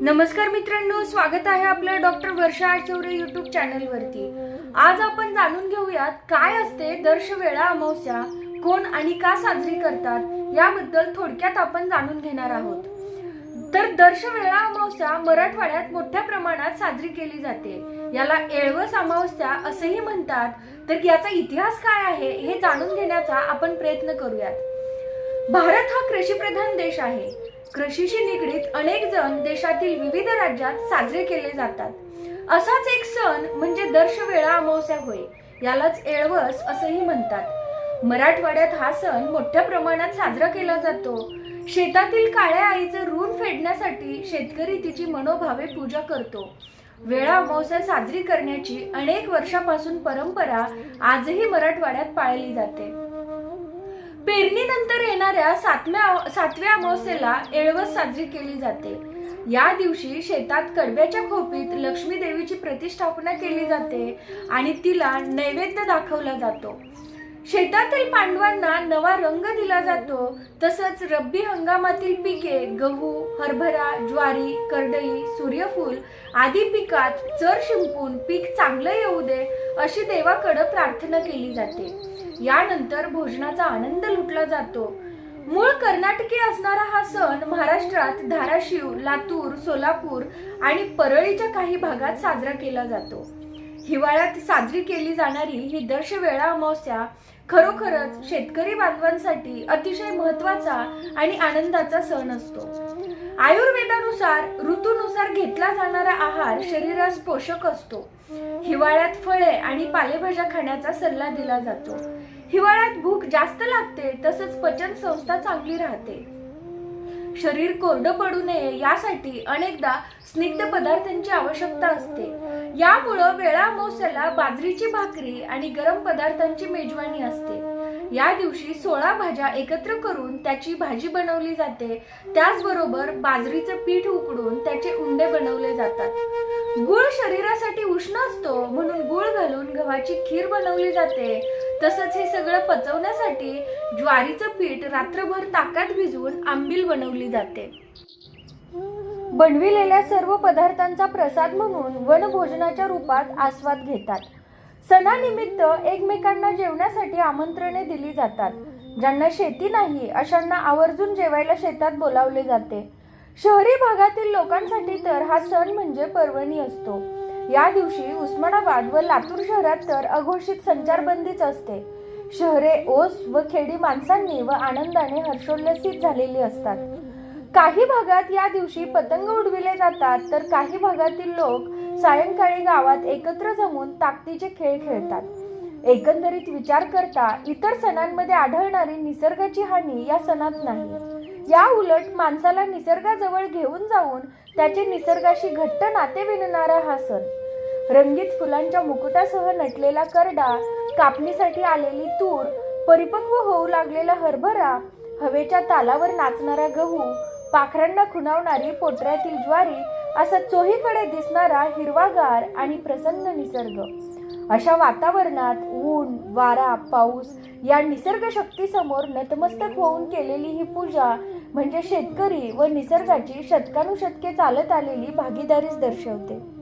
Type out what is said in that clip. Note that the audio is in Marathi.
नमस्कार मित्रांनो स्वागत आहे आपलं डॉक्टर वर्षा आठवरे युट्यूब चॅनलवरती आज आपण जाणून घेऊयात काय असते दर्शवेळा अमावस्या कोण आणि का साजरी करतात याबद्दल थोडक्यात आपण जाणून घेणार आहोत. तर दर्शवेळा अमावस्या मराठवाड्यात मोठ्या प्रमाणात साजरी केली जाते. याला एळवस अमावस्या असेही म्हणतात. तर याचा इतिहास काय आहे हे जाणून घेण्याचा आपण प्रयत्न करूयात. भारत हा कृषीप्रधान देश आहे. कृषीशी निगडीत अनेक जण देशातील विविध राज्यात साजरे केले जातात. असाच एक सण म्हणजे दर्शवेळा अमावस्या होय यालाच एळवस असंही म्हणतात. मराठवाड्यात हा सण मोठ्या प्रमाणात साजरा केला जातो. शेतातील काळ्या आईचं ऋण फेडण्यासाठी शेतकरी तिची मनोभावे पूजा करतो. वेळा अमावस्या साजरी करण्याची अनेक वर्षापासून परंपरा आजही मराठवाड्यात पाळली जाते. पेरणीनंतर येणाऱ्या सातव्या सातव्या अमावस्येला एळवस साजरी केली जाते. या दिवशी शेतात कडब्याच्या खोपीत लक्ष्मी देवीची प्रतिष्ठापना केली जाते आणि तिला नैवेद्य दाखवला जातो. शेतातील पांडवांना नवा रंग दिला जातो. तसंच रब्बी हंगामातील पिके गहू हरभरा ज्वारी करडई सूर्यफूल आदी पिकात चर शिंपून पीक चांगलं येऊ दे अशी देवाकडं प्रार्थना केली जाते. यानंतर भोजनाचा आनंद लुटला जातो. मूळ कर्नाटकी असणारा हा सण महाराष्ट्रात धाराशिव लातूर सोलापूर आणि परळीच्या काही भागात साजरा केला जातो. हिवाळ्यात साजरी केली जाणारी ही दर्शवेळा अमावस्या खरोखरच शेतकरी बांधवांसाठी अतिशय महत्त्वाचा आणि आनंदाचा सण असतो. आयुर्वेदानुसार ऋतूनुसार घेतला जाणारा आहार शरीरास पोषक असतो. हिवाळ्यात फळे आणि पालेभाज्या खाण्याचा सल्ला दिला जातो. हिवाळ्यात भूक जास्त लागते तसंच पचन संस्था चांगली राहते. शरीर कोरडं पडू नये यासाठी अनेकदा स्निग्ध पदार्थांची आवश्यकता असते. यामुळं वेळा अमावस्याला बाजरीची भाकरी आणि गरम पदार्थांची मेजवानी असते. या दिवशी सोळा भाज्या एकत्र करून त्याची भाजी बनवली जाते. त्याचबरोबर बाजरीचं पीठ उकडून त्याचे उंडे बनवले जातात. गुळ शरीरासाठी उष्ण असतो म्हणून गुळ घालून गव्हाची खीर बनवली जाते. तसंच हे सगळं पचवण्यासाठी ज्वारीचं पीठ रात्रभर ताकात भिजवून आंबील बनवली जाते. बनविलेल्या सर्व पदार्थांचा प्रसाद म्हणून वनभोजनाच्या रूपात आस्वाद घेतात. सणानिमित्त एकमेकांना जेवण्यासाठी आमंत्रणे दिली जातात. ज्यांना शेती नाही अशांना आवर्जून जेवायला शेतात बोलावले जाते. शहरी भागातील लोकांसाठी तर हा सण म्हणजे पर्वणी असतो. या दिवशी उस्मानाबाद व लातूर शहरात तर अघोषित संचारबंदीच असते. शहरे ओस व खेडी माणसांनी व आनंदाने हर्षोल्लसित झालेली असतात. काही भागात या दिवशी पतंग उडविले जातात तर काही भागातील लोक सायंकाळी गावात एकत्र जमून ताकदीचे खेळ खेळतात. एकंदरीत विचार करता इतर सणांमध्ये आढळणारी निसर्गाची हानी या सणात नाही. या उलट माणसाला निसर्गाजवळ घेऊन जाऊन त्याचे निसर्गाशी घट्ट नाते विणणारा हा सण. रंगीत फुलांच्या मुकुटासह नटलेला करडा कापणीसाठी आलेली तूर परिपक्व होऊ लागलेला हरभरा हवेच्या तालावर नाचणारा गहू पाखरांना खुणावणारी पोटऱ्यातील ज्वारी असा चोहीकडे दिसणारा हिरवागार आणि प्रसन्न निसर्ग. अशा वातावरणात ऊन वारा पाऊस या निसर्ग शक्तीसमोर नतमस्तक होऊन केलेली ही पूजा म्हणजे शेतकरी व निसर्गाची शतकानुशतके चालत आलेली भागीदारीच दर्शवते.